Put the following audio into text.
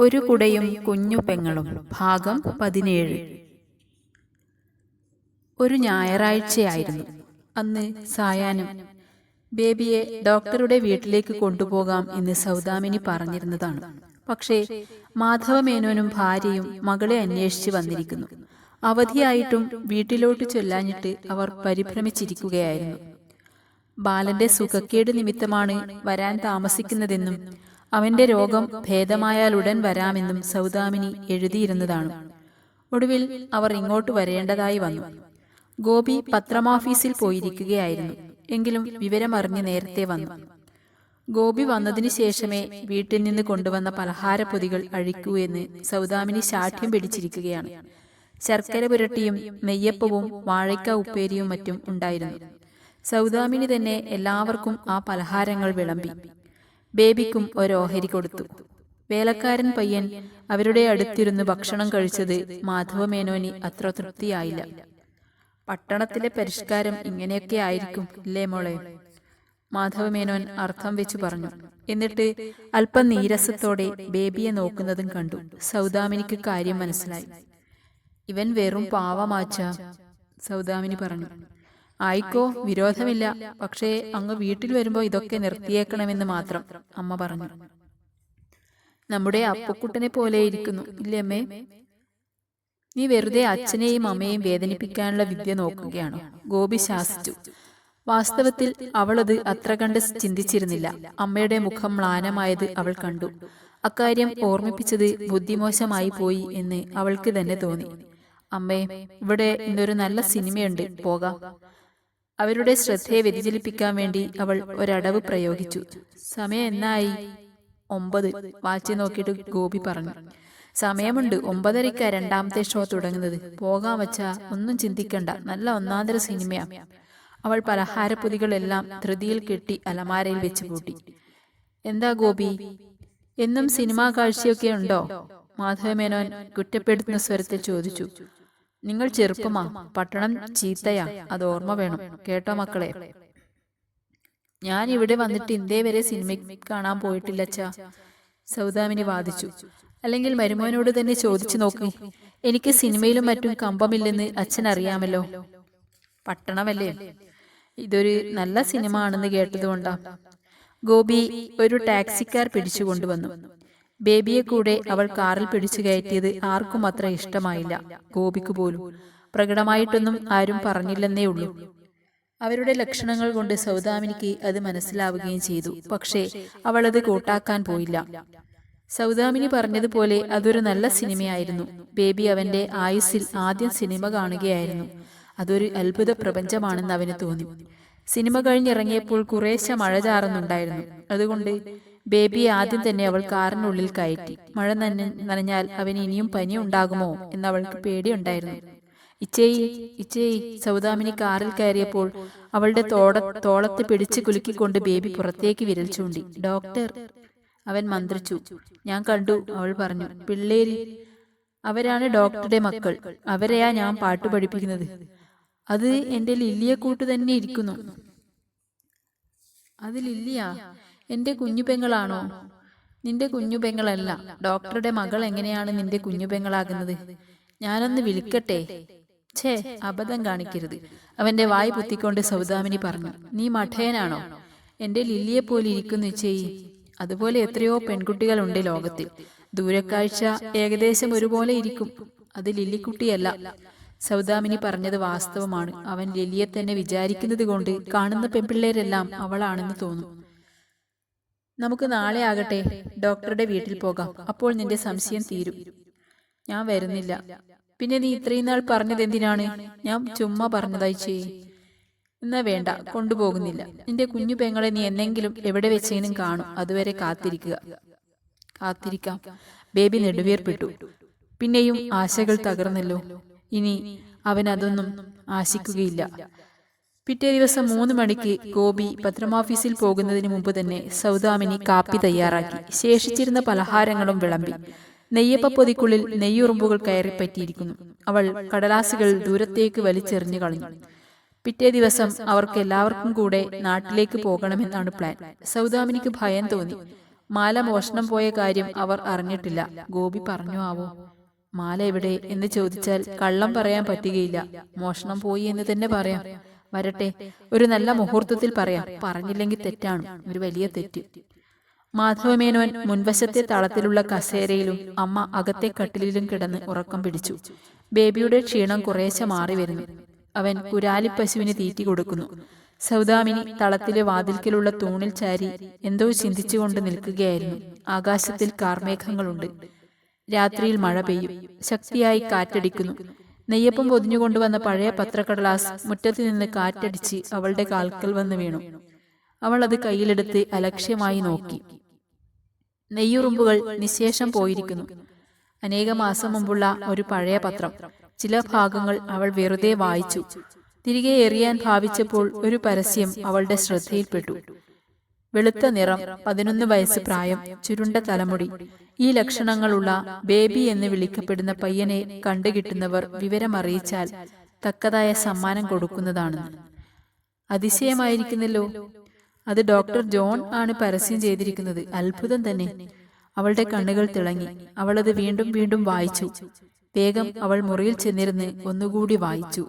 ഒരു കുടയും കുഞ്ഞു പെങ്ങളും. ഭാഗം പതിനേഴ്. ഒരു ഞായറാഴ്ചയായിരുന്നു. അന്ന് സായാഹ്നം. ബേബിയെ ഡോക്ടറുടെ വീട്ടിലേക്ക് കൊണ്ടുപോകാം എന്ന് സൗദാമിനി പറഞ്ഞിരുന്നതാണ്. പക്ഷേ മാധവമേനോനും ഭാര്യയും മകളെ അന്വേഷിച്ച് വന്നിരിക്കുന്നു. അവധിയായിട്ടും വീട്ടിലോട്ട് ചൊല്ലാഞ്ഞിട്ട് അവർ പരിഭ്രമിച്ചിരിക്കുകയായിരുന്നു. ബാലന്റെ സുഖക്കേട് നിമിത്തമാണ് വരാൻ താമസിക്കുന്നതെന്നും അവന്റെ രോഗം ഭേദമായാലുടൻ വരാമെന്നും സൗദാമിനി എഴുതിയിരുന്നതാണ്. ഒടുവിൽ അവർ ഇങ്ങോട്ട് വരേണ്ടതായി വന്നു. ഗോപി പത്രമാഫീസിൽ പോയിരിക്കുകയായിരുന്നു. എങ്കിലും വിവരമറിഞ്ഞ് നേരത്തെ വന്നു. ഗോപി വന്നതിന് ശേഷമേ വീട്ടിൽ നിന്ന് കൊണ്ടുവന്ന പലഹാരപ്പൊതികൾ അഴിക്കൂ എന്ന് സൗദാമിനി ശാഠ്യം പിടിച്ചിരിക്കുകയാണ്. ശർക്കര പുരട്ടിയും നെയ്യപ്പവും വാഴയ്ക്ക ഉപ്പേരിയും മറ്റും ഉണ്ടായിരുന്നു. സൗദാമിനി തന്നെ എല്ലാവർക്കും ആ പലഹാരങ്ങൾ വിളമ്പി. ബേബിക്കും ഒരു ഓഹരി കൊടുത്തു. വേലക്കാരൻ പയ്യൻ അവരുടെ അടുത്തിരുന്ന് ഭക്ഷണം കഴിച്ചത് മാധവമേനോനി അത്ര തൃപ്തിയായില്ല. പട്ടണത്തിലെ പരിഷ്കാരം ഇങ്ങനെയൊക്കെ ആയിരിക്കും ഇല്ലേ മോളെ? മാധവമേനോൻ അർത്ഥം വെച്ചു പറഞ്ഞു. എന്നിട്ട് അല്പം നീരസത്തോടെ ബേബിയെ നോക്കുന്നതും കണ്ടു. സൗദാമിനിക്ക് കാര്യം മനസ്സിലായി. ഇവൻ വെറും പാവമാച്ച സൗദാമിനി പറഞ്ഞു. ആയിക്കോ വിരോധമില്ല. പക്ഷേ അങ്ങ് വീട്ടിൽ വരുമ്പോൾ ഇതൊക്കെ നിർത്തിയേക്കണമെന്ന് മാത്രം അമ്മ പറഞ്ഞു. നമ്മുടെ അപ്പക്കുട്ടനെ പോലെ ഇരിക്കുന്നു. ഇല്ലേ അമ്മേ? നീ വെറുതെ അച്ഛനെയും അമ്മയെയും വേദനിപ്പിക്കാനുള്ള വിദ്യ നോക്കുകയാണ്? ഗോപി ശാസിച്ചു വാസ്തവത്തിൽ അവളത് അത്ര കണ്ട് ചിന്തിച്ചിരുന്നില്ല. അമ്മയുടെ മുഖം മ്ലാനമായത് അവൾ കണ്ടു. അക്കാര്യം ഓർമ്മിപ്പിച്ചത് ബുദ്ധിമോശമായി പോയി എന്ന് അവൾക്ക് തന്നെ തോന്നി അമ്മേ ഇവിടെ ഇന്നൊരു നല്ല സിനിമയുണ്ട്. പോകാം. അവരുടെ ശ്രദ്ധയെ വ്യതിചലിപ്പിക്കാൻ വേണ്ടി അവൾ ഒരടവ് പ്രയോഗിച്ചു. സമയം എന്നായി? ഒമ്പത്. വാച്ച് നോക്കിയിട്ട് ഗോപി പറഞ്ഞു. സമയമുണ്ട്. ഒമ്പതരയ്ക്ക രണ്ടാമത്തെ ഷോ തുടങ്ങുന്നത്. പോകാൻ വച്ചാ ഒന്നും ചിന്തിക്കണ്ട. നല്ല ഒന്നാന്തര സിനിമയാ. അവൾ പലഹാരപ്പൊതികളെല്ലാം ധൃതിയിൽ കെട്ടി അലമാരയിൽ വെച്ച് പൂട്ടി. എന്താ ഗോപി? എന്നും സിനിമാ കാഴ്ചയൊക്കെ ഉണ്ടോ? മാധവമേനോൻ കുറ്റപ്പെടുത്തുന്ന സ്വരത്തിൽ ചോദിച്ചു. നിങ്ങൾ ചെറുപ്പമാ. പട്ടണം ചീത്തയാ. അത് ഓർമ്മ വേണം. കേട്ടോ മക്കളെ. ഞാൻ ഇവിടെ വന്നിട്ട് ഇന്ത്യ വരെ സിനിമ കാണാൻ പോയിട്ടില്ല അച്ഛാ സൗദാമിനി വാദിച്ചു. അല്ലെങ്കിൽ മരുമോനോട് തന്നെ ചോദിച്ചു നോക്കി. എനിക്ക് സിനിമയിലും മറ്റും കമ്പമില്ലെന്ന് അച്ഛൻ അറിയാമല്ലോ പട്ടണമല്ലേ? ഇതൊരു നല്ല സിനിമ ആണെന്ന് കേട്ടതുകൊണ്ടാ. ഗോപി ഒരു ടാക്സിക്കാർ പിടിച്ചു കൊണ്ടുവന്നു ബേബിയെ കൂടെ അവൾ കാറിൽ പിടിച്ചു കയറ്റിയത് ആർക്കും അത്ര ഇഷ്ടമായില്ല. ഗോപിക്ക് പോലും. പ്രകടമായിട്ടൊന്നും ആരും പറഞ്ഞില്ലെന്നേ ഉള്ളൂ. അവരുടെ ലക്ഷണങ്ങൾ കൊണ്ട് സൗദാമിനിക്ക് അത് മനസ്സിലാവുകയും ചെയ്തു. പക്ഷേ അവൾ അത് കൂട്ടാക്കാൻ പോയില്ല. സൗദാമിനി പറഞ്ഞതുപോലെ അതൊരു നല്ല സിനിമയായിരുന്നു. ബേബി അവന്റെ ആയുസ്സിൽ ആദ്യം സിനിമ കാണുകയായിരുന്നു. അതൊരു അത്ഭുത പ്രപഞ്ചമാണെന്ന് അവന് തോന്നി. സിനിമ കഴിഞ്ഞിറങ്ങിയപ്പോൾ കുറേശ്ശെ മഴ ചാറുന്നുണ്ടായിരുന്നു. അതുകൊണ്ട് ബേബിയെ ആദ്യം തന്നെ അവൾ കാറിനുള്ളിൽ കയറ്റി. മഴ നന നനഞ്ഞാൽ അവന് ഇനിയും പനി ഉണ്ടാകുമോ എന്ന് അവൾക്ക് പേടിയുണ്ടായിരുന്നു. ഇച്ചേയി ഇച്ചേയി സൗദാമിനി കാറിൽ കയറിയപ്പോൾ അവളുടെ തോട തോളത്ത് പിടിച്ചു കുലുക്കിക്കൊണ്ട് ബേബി പുറത്തേക്ക് വിരൽ ചൂണ്ടി. ഡോക്ടർ അവൻ മന്ത്രിച്ചു. ഞാൻ കണ്ടു അവൾ പറഞ്ഞു. പിള്ളേര് അവരാണ് ഡോക്ടറുടെ മക്കൾ. അവരെയാ ഞാൻ പാട്ട് പഠിപ്പിക്കുന്നത്. അത് എന്റെ ലില്ലിയെ കൂട്ട് തന്നെ ഇരിക്കുന്നു. അത് ലില്ലിയാ? എന്റെ കുഞ്ഞു പെങ്ങളാണോ? നിന്റെ കുഞ്ഞു പെങ്ങളല്ല. ഡോക്ടറുടെ മകൾ എങ്ങനെയാണ് നിന്റെ കുഞ്ഞു പെങ്ങളാകുന്നത്? ഞാനൊന്ന് വിളിക്കട്ടെ. ഛേ അബദ്ധം കാണിക്കരുത്. അവന്റെ വായ് പൊത്തിക്കൊണ്ട് സൗദാമിനി പറഞ്ഞു നീ മഠയനാണോ എന്റെ ലില്ലിയെ പോലെ ഇരിക്കുന്നു ചെയ് അതുപോലെ എത്രയോ പെൺകുട്ടികളുണ്ട് ലോകത്തിൽ. ദൂരക്കാഴ്ച ഏകദേശം ഒരുപോലെ ഇരിക്കും. അത് ലില്ലിക്കുട്ടിയല്ല. സൗദാമിനി പറഞ്ഞത് വാസ്തവമാണ്. അവൻ ലില്ലിയെ തന്നെ വിചാരിക്കുന്നത് കൊണ്ട് കാണുന്ന പെൺപിള്ളേരെല്ലാം അവളാണെന്ന് തോന്നും. നമുക്ക് നാളെ ആകട്ടെ. ഡോക്ടറുടെ വീട്ടിൽ പോകാം. അപ്പോൾ നിന്റെ സംശയം തീരും. ഞാൻ വരുന്നില്ല. പിന്നെ നീ ഇത്രയും നാൾ പറഞ്ഞത് എന്തിനാണ്? ഞാൻ ചുമ്മാ പറഞ്ഞതായി ചെയ് എന്നാ വേണ്ട. കൊണ്ടുപോകുന്നില്ല. നിന്റെ കുഞ്ഞു പെങ്ങളെ നീ എന്നെങ്കിലും എവിടെ വെച്ചേനും കാണും. അതുവരെ കാത്തിരിക്കുക. കാത്തിരിക്കാം. ബേബി നെടുവേർപ്പെട്ടു. പിന്നെയും ആശകൾ തകർന്നല്ലോ. ഇനി അവൻ അതൊന്നും ആശിക്കുകയില്ല. പിറ്റേ ദിവസം മൂന്ന് മണിക്ക് ഗോപി പത്രമാഫീസിൽ പോകുന്നതിന് മുമ്പ് തന്നെ സൗദാമിനി കാപ്പി തയ്യാറാക്കി. ശേഷിച്ചിരുന്ന പലഹാരങ്ങളും വിളമ്പി. നെയ്യപ്പ പൊതിക്കുള്ളിൽ നെയ്യുറുമ്പുകൾ കയറി പറ്റിയിരിക്കുന്നു അവൾ കടലാസുകൾ ദൂരത്തേക്ക് വലിച്ചെറിഞ്ഞു കളഞ്ഞു. പിറ്റേ ദിവസം അവർക്ക് എല്ലാവർക്കും കൂടെ നാട്ടിലേക്ക് പോകണമെന്നാണ് പ്ലാൻ. സൗദാമിനിക്ക് ഭയം തോന്നി. മാല മോഷണം പോയ കാര്യം അവർ അറിഞ്ഞിട്ടില്ല. ഗോപി പറഞ്ഞു ആവോ മാല എവിടെ? എന്ന് ചോദിച്ചാൽ കള്ളം പറയാൻ പറ്റുകയില്ല. മോഷണം പോയി എന്ന് തന്നെ പറയാം. വരട്ടെ ഒരു നല്ല മുഹൂർത്തത്തിൽ പറയാം. പറഞ്ഞില്ലെങ്കിൽ തെറ്റാണ്. ഒരു വലിയ തെറ്റ്. മാധവമേനോൻ മുൻവശത്തെ തളത്തിലുള്ള കസേരയിലും അമ്മ അകത്തെ കട്ടിലിലും കിടന്ന് ഉറക്കം പിടിച്ചു. ബേബിയുടെ ക്ഷീണം കുറേശ്ശെ മാറി വരുന്നു. അവൻ കുരാലിപ്പശുവിന് തീറ്റി കൊടുക്കുന്നു. സൗദാമിനി തളത്തിലെ വാതിൽക്കലുള്ള തൂണിൽ ചാരി എന്തോ ചിന്തിച്ചുകൊണ്ട് നിൽക്കുകയായിരുന്നു. ആകാശത്തിൽ കാർമേഘങ്ങളുണ്ട്. രാത്രിയിൽ മഴ പെയ്യും. ശക്തിയായി കാറ്റടിക്കുന്നു. നെയ്യപ്പം പൊതിഞ്ഞുകൊണ്ടുവന്ന പഴയ പത്രക്കടലാസ് മുറ്റത്തു നിന്ന് കാറ്റടിച്ച് അവളുടെ കാൽക്കൽ വന്ന് വീണു. അവൾ അത് കയ്യിലെടുത്ത് അലക്ഷ്യമായി നോക്കി. നെയ്യുറുമ്പുകൾ നിശേഷം പോയിരിക്കുന്നു. അനേക മാസം മുമ്പുള്ള ഒരു പഴയ പത്രം. ചില ഭാഗങ്ങൾ അവൾ വെറുതെ വായിച്ചു. തിരികെ എറിയാൻ ഭാവിച്ചപ്പോൾ ഒരു പരസ്യം അവളുടെ ശ്രദ്ധയിൽപ്പെട്ടു. വെളുത്ത നിറം പതിനൊന്ന് വയസ്സ് പ്രായം ചുരുണ്ട തലമുടി. ഈ ലക്ഷണങ്ങളുള്ള ബേബി എന്ന് വിളിക്കപ്പെടുന്ന പയ്യനെ കണ്ടുകിട്ടുന്നവർ വിവരമറിയിച്ചാൽ തക്കതായ സമ്മാനം കൊടുക്കുന്നതാണ്. അതിശയമായിരിക്കുന്നല്ലോ. അത് ഡോക്ടർ ജോൺ ആണ് പരസ്യം ചെയ്തിരിക്കുന്നത്. അത്ഭുതം തന്നെ. അവളുടെ കണ്ണുകൾ തിളങ്ങി. അവൾ അത് വീണ്ടും വീണ്ടും വായിച്ചു. വേഗം അവൾ മുറിയിൽ ചെന്നിരുന്ന് ഒന്നുകൂടി വായിച്ചു.